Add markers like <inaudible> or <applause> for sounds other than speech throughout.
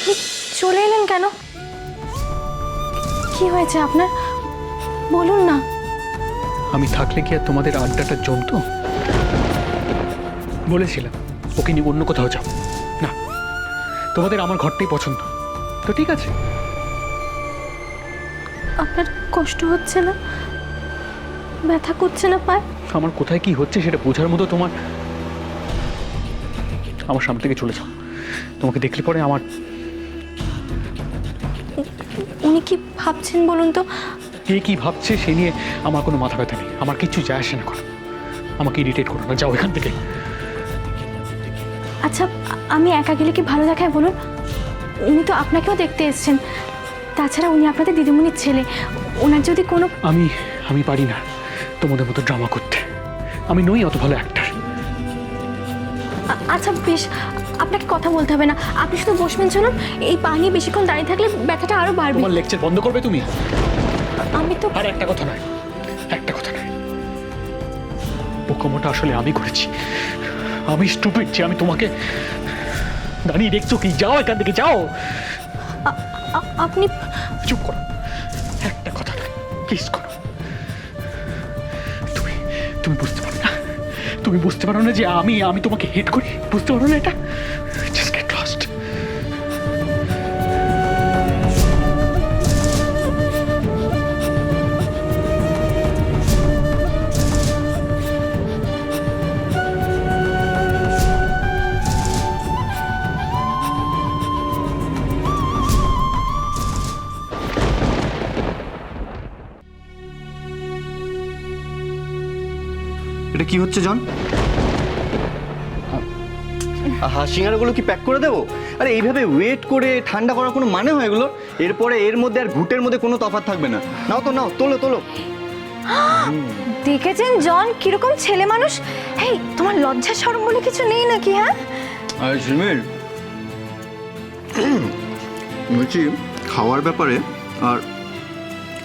আপনি চলে এলেন কেন? কি হয়েছে আপনার? বলুন না। আমি থাকলে কি আর তোমাদের আড্ডাটা জমতো? বলেছিলাম ওকে নিয়ে অন্য কোথাও যাও। না তোমাদের আমার ঘরটাই পছন্দ। তো ঠিক আছে। আপনার কষ্ট হচ্ছে না? ব্যথা করছে না পায়? আমার কোথায় কি হচ্ছে সেটা বোঝার মতো তোমার আমার সামনে থেকে চলে যাও। তোমাকে দেখলে পরে আমার উনি কি ভাবছেন বলুন তো? কে কি ভাবছে সে নিয়ে আমার কোনো মাথা ব্যথা নেই। আমার কিছু যায় আসে না করো আমাকে ইরিটেট করো না যাও এখান থেকে। আচ্ছা আমি একা গেলে কি ভালো দেখায় বলুন? উনি তো আপনাকেও দেখতে এসছেন। তাছাড়া উনি আপনাদের দিদিমণির ছেলে। ওনার যদি কোনো আমি আমি পারি না তোমাদের মতো ড্রামা করতে। আমি নই অত ভালো আ- আচ্ছা বেশ। আপনাকে কথা বলতে হবে না। আপনি শুধু বসবেন শুনুন এই পা নিয়ে বেশিক্ষণ দাঁড়িয়ে থাকলে ব্যথাটা আরও বাড়বে। তোমার লেকচার বন্ধ করবে তুমি? আমি তো আর একটা কথা নয়। একটা কথা নয়। বোকামোটা আসলে আমি করেছি। আমি স্টুপিড যে আমি তোমাকে দাঁড়িয়ে দেখছ কি? যাও এখান থেকে যাও। আপনি চুপ করো। একটা কথা নয়। প্লিজ করো। তুমি তুমি বুঝতে পারো। তুমি বুঝতে পারো না যে আমি আমি তোমাকে হেট করি? বুঝতে পারো না এটা? এটা কি হচ্ছে জন? আহা সিঙ্গারাগুলো কি প্যাক করে দেবো? আরে এইভাবে ওয়েট করে ঠান্ডা করার কোনো মানে হয় এগুলো? এরপরে এর মধ্যে আর ঘুটের মধ্যে কোনো তফাৎ থাকবে না। নাও তো নাও তোলো তোলো। <gasps> দেখেছেন জন? কীরকম ছেলে মানুষ? এই তোমার লজ্জা শরম বলে কিছু নেই নাকি হ্যাঁ? আর ঝিমির বলছি খাওয়ার ব্যাপারে আর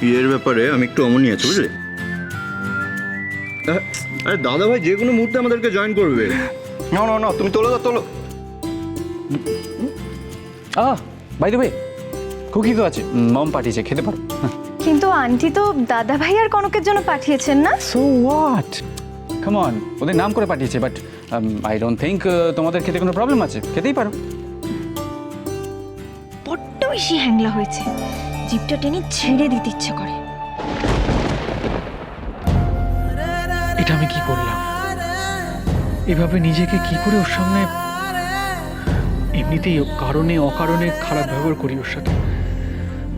ইয়ের ব্যাপারে আমি একটু অমনি আছি বুঝলি? আরে দাদা ভাই যে কোনো মুহূর্তে আমাদেরকে জয়েন করবে। না না না তুমি তোলো তো তোলো। Ah by the way cookie তো আছে মম পাঠিয়েছে খেতে পারো। কিন্তু আন্টি তো দাদা ভাই আর কনকের জন্য পাঠিয়েছেন না? সো হোয়াট কাম অন ওদের নাম করে পাঠিয়েছে বাট আই ডোন্ট থিঙ্ক তোমাদের খেতে কোনো প্রবলেম আছে খেতেই পারো। বড্ড বেশি হ্যাংলা হয়েছে। জিপটা টেনে ছেড়ে দিতে ইচ্ছে করে। আমি কি করলাম? এভাবে নিজেকে কি করে ওর সামনে এমনিতেই কারণে, অকারণে খারাপ ব্যবহার করি ওর সাথে?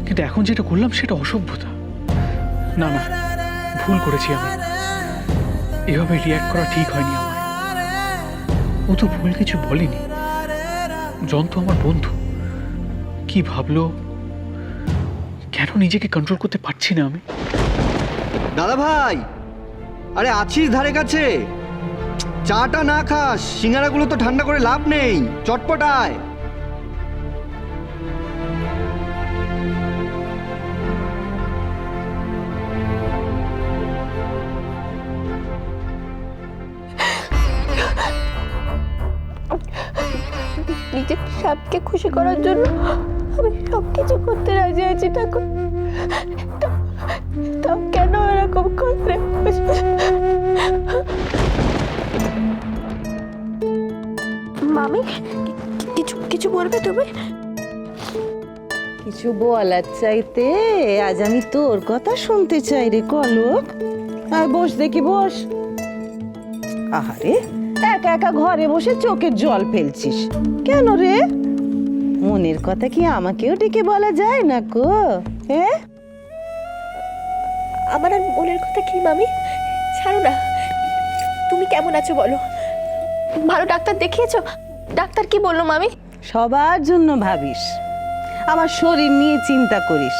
কিন্তু এখন যেটা করলাম সেটা অসভ্যতা। না না, ভুল করেছি আমি। এভাবে রিয়াক্ট করা ঠিক হয়নি আমার। ও তো ভুল কিছু বলেনি। জন আমার বন্ধু। কি ভাবলো? কেন নিজেকে কন্ট্রোল করতে পারছি না আমি? দাদা ভাই! আরে আছিস ধারে কাছে? চাটা না খাস, সিঙ্গারাগুলো তো ঠান্ডা করে লাভ নেই চটপটায় নিজের সাপকে খুশি করার জন্য আমি সব কিছু করতে রাজি আছি, ঠাকুর। তাও কেন এরকম করে? মামি, কিছু কিছু বলবে তুমি? কিছু বলার চাইতে? আজ আমি তোর কথা শুনতে চাই রে কলক। আয় বস দেখি, বস। আহারে, একা একা ঘরে বসে চোখের জল ফেলছিস। কেন রে? মনের কথা কি আমাকেও ডেকে বলা যায় না কো? হ্যাঁ? আমার আর মনের কথা কি মামি? ছাড়ো না। তুমি কেমন আছো বলো? ভালো ডাক্তার দেখিয়েছো? ডাক্তার কি বলল মামি? সবার জন্য ভাবিস। আমার শরীর নিয়ে চিন্তা করিস।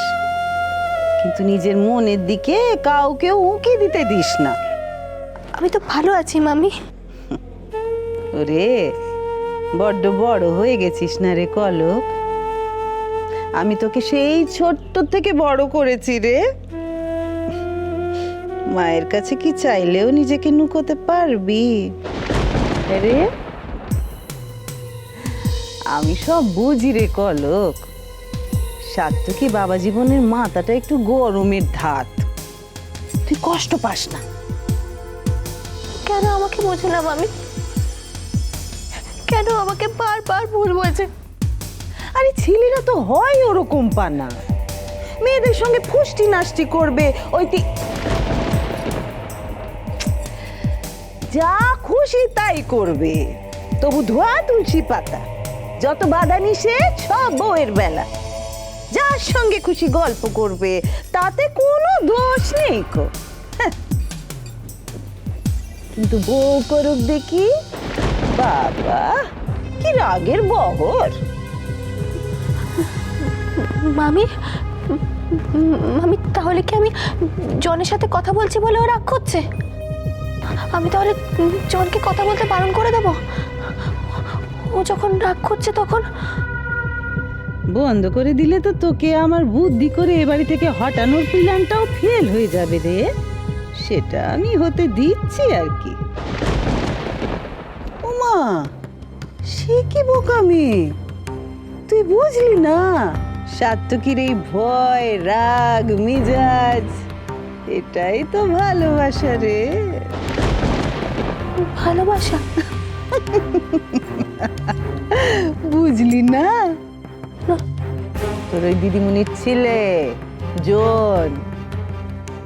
কিন্তু নিজের মনের দিকে কাউকে উঁকি দিতে দিস না। আমি তো ভালো আছি মামি। ওরে বড্ড বড় হয়ে গেছিস না রে কলক আমি তোকে সেই ছোট্ট থেকে বড় করেছি রে। মায়ের কাছে কি চাইলেও নিজেকে নুকোতে পারবি? রে আমি সব বুঝি রে কলক। সাত্তু কি বাবা জীবনের মাথাটা একটু গরমের ধাত। তুই কষ্ট পাস না। কেন আমাকে বোঝালাম আমি? কেন আমাকে বারবার ভুল বলছে? আরে ছেলেরা তো হয় ওরকম পানা। মেয়েদের সঙ্গে ফুষ্টি নাষ্টি করবে ওই যা খুশি তাই করবে। তবু ধোয়া তুলসী পাতা, যত বাধা নিষেধ, সব বউয়ের বেলা। যার সঙ্গে খুশি গল্প করবে, তাতে কোনো দোষ নেই কো। হ্যাঁ। কিন্তু বউ করুক দেখি। বাবা, কি রাগের বহর। মামি মামি, তাহলে কি আমি জনের সাথে কথা বলছি বলে ও রাগ করছে? আমি তাহলে জনকে কথা বলতে বারণ করে দেব? ও যখন রাগ করছে তখন? বন্ধ করে দিলে তো তোকে আমার বুদ্ধি করে এ বাড়ি থেকে হটানোর প্ল্যানটাও ফেল হয়ে যাবে রে। সেটা আমি হতে দিচ্ছি আর কি। ওমা, সে কি বোকামি তুই বুঝলি না? সাত্তকির এই ভয়, রাগ, মিজাজ। এটাই তো ভালোবাসা রে। ভালোবাসা? বুঝলি না। তোর ওই দিদিমণির ছেলে জন।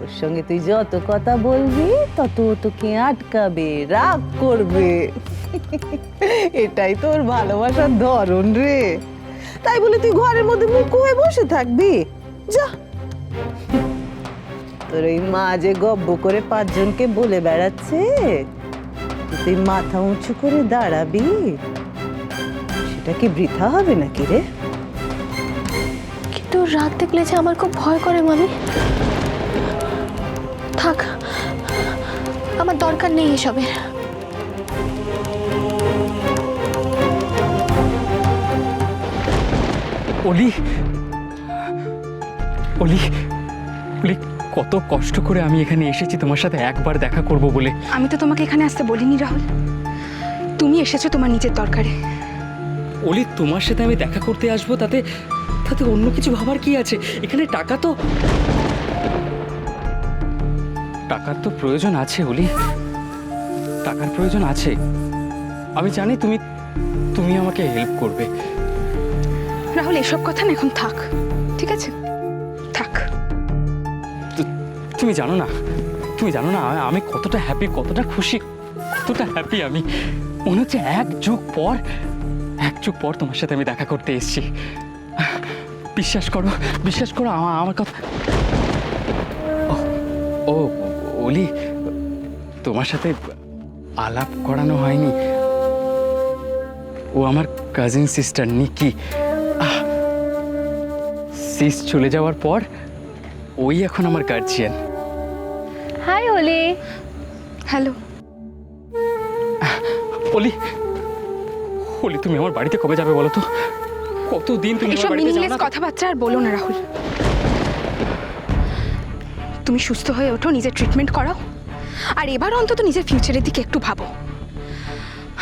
ওর সঙ্গে তুই যত কথা বলবি তত তোকে আটকাবে রাগ করবে। এটাই তোর ভালোবাসার ধরন রে। তাই বলে তুই ঘরের মধ্যে মুখ হয়ে বসে থাকবি? যা। তোর ওই মা যে গব্ব করে পাঁচজনকে বলে বেড়াচ্ছে তুই মাথা উঁচু করে দাঁড়াবি। সেটা কি বৃথা হবে নাকি রে? কিন্তু রাগ দেখলে যে আমার খুব ভয় করে মামি। থাক আমার দরকার নেই এসবের। অলি অলি অলি কত কষ্ট করে আমি এখানে এসেছি তোমার সাথে একবার দেখা করব বলে। আমি তো তোমাকে এখানে আসতে বলিনি রাহুল। তুমি এসেছ তোমার নিজের দরকারে। অলি তোমার সাথে আমি দেখা করতে আসব তাতে তাতে অন্য কিছু ভাবার কি আছে? এখানে টাকা তো টাকার তো প্রয়োজন আছে অলি। টাকার প্রয়োজন আছে। আমি জানি তুমি তুমি আমাকে হেল্প করবে। রাহুল এসব কথা না এখন থাক ঠিক আছে? তুমি জানো না, তুমি জানো না আমি কতটা হ্যাপি কতটা খুশি, কতটা হ্যাপি আমি। মনে হচ্ছে এক যুগ পর, এক যুগ পর তোমার সাথে আমি দেখা করতে এসেছি। বিশ্বাস করো বিশ্বাস করো আমার কথা ও- ওলি, তোমার সাথে আলাপ করানো হয়নি। ও আমার কাজিন সিস্টার নিকি। সিস চলে যাওয়ার পর, ওই এখন আমার গার্জিয়ান ওলি হ্যালো অলি অলি তুমি আমার বাড়িতে কবে যাবে বলো তো? কতদিন তুমি এসব মিনিংলেস? কথাবার্তা আর বলো না রাহুল। তুমি সুস্থ হয়ে ওঠো নিজের ট্রিটমেন্ট করাও। আর এবার অন্তত নিজের ফিউচারের দিকে একটু ভাবো।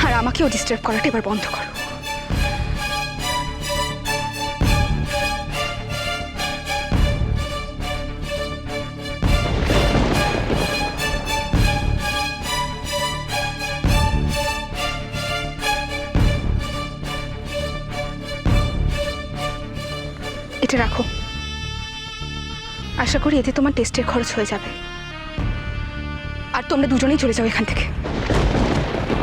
আর আমাকেও ডিস্টার্ব করাটা এবার বন্ধ করো। এটা রাখো। আশা করি এতে তোমার টেস্টের খরচ হয়ে যাবে। আর তোমরা দুজনেই চলে যাও এখান থেকে।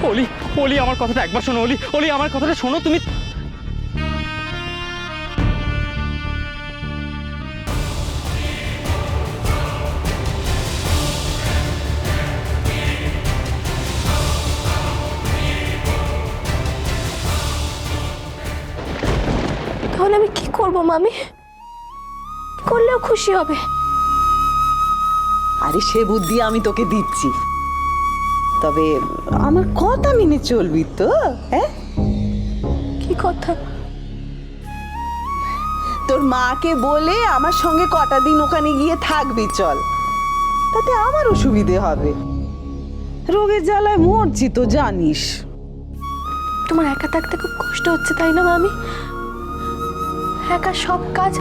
ওলি অলি, আমার কথাটা একবার শোনো, অলি ওলি আমার কথাটা শোনো, তুমি তাহলে আমি কি করব মামি? করলেও খুশি হবে। আরে সে বুদ্ধি আমি তোকে দিচ্ছি। তবে আমার কথা মেনে চলবি তো হ্যাঁ? কি কথা? তোর মাকে বলে আমার সঙ্গে কটা দিন ওখানে গিয়ে থাকবি চল। তাতে আমারও সুবিধে হবে। রোগের জ্বালায় মরছি তো জানিস। তোমার একা থাকতে খুব কষ্ট হচ্ছে তাই না মামি? একা সব কাজ।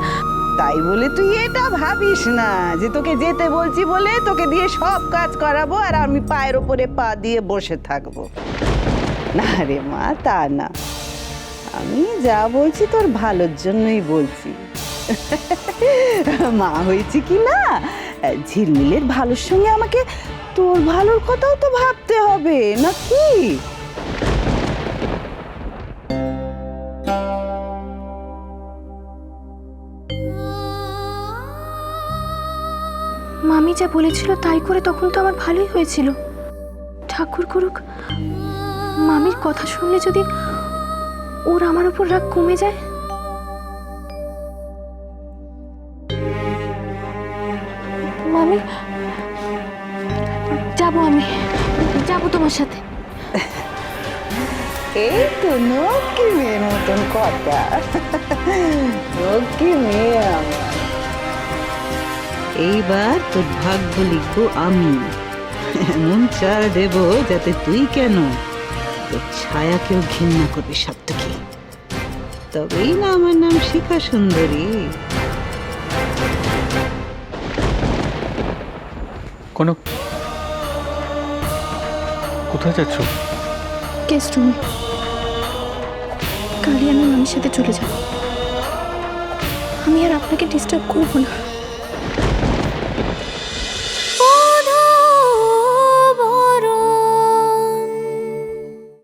তাই বলে তুই এটা ভাবিস না যে তোকে যেতে বলছি বলে তোকে দিয়ে সব কাজ করাবো আর আমি পায়ের ওপরে পা দিয়ে বসে থাকব। না রে মা, তা না। আমি যা বলছি তোর ভালোর জন্যই বলছি। মা হয়েছে কি না? ঝিলমিলের ভালোর সঙ্গে আমাকে তোর ভালোর কথাও তো ভাবতে হবে নাকি মামি যা বলেছিল তাই করে তখন তো আমার ভালোই হয়েছিল। ঠাকুর করুক, মামির কথা শুনলে যদি ওর আমার উপর রাগ কমে যায়। মামি, যাব আমি, যাব তোমার সাথে। এই তো নক্কি মেয়ের মতন কথা। নক্কি মেয়ে আমার। এইবার তোর ভাগ্য লিখব আমি। এমন চার দেব যাতে তুই কেন তোর ছায়াকেও ঘৃণা করবি সব তবেই না আমার নাম শিখা সুন্দরী। কোনো কোথায় যাচ্ছ? গেস্ট রুমে। কালই আমি মামির সাথে চলে যাব। আমি আর আপনাকে ডিস্টার্ব করব না।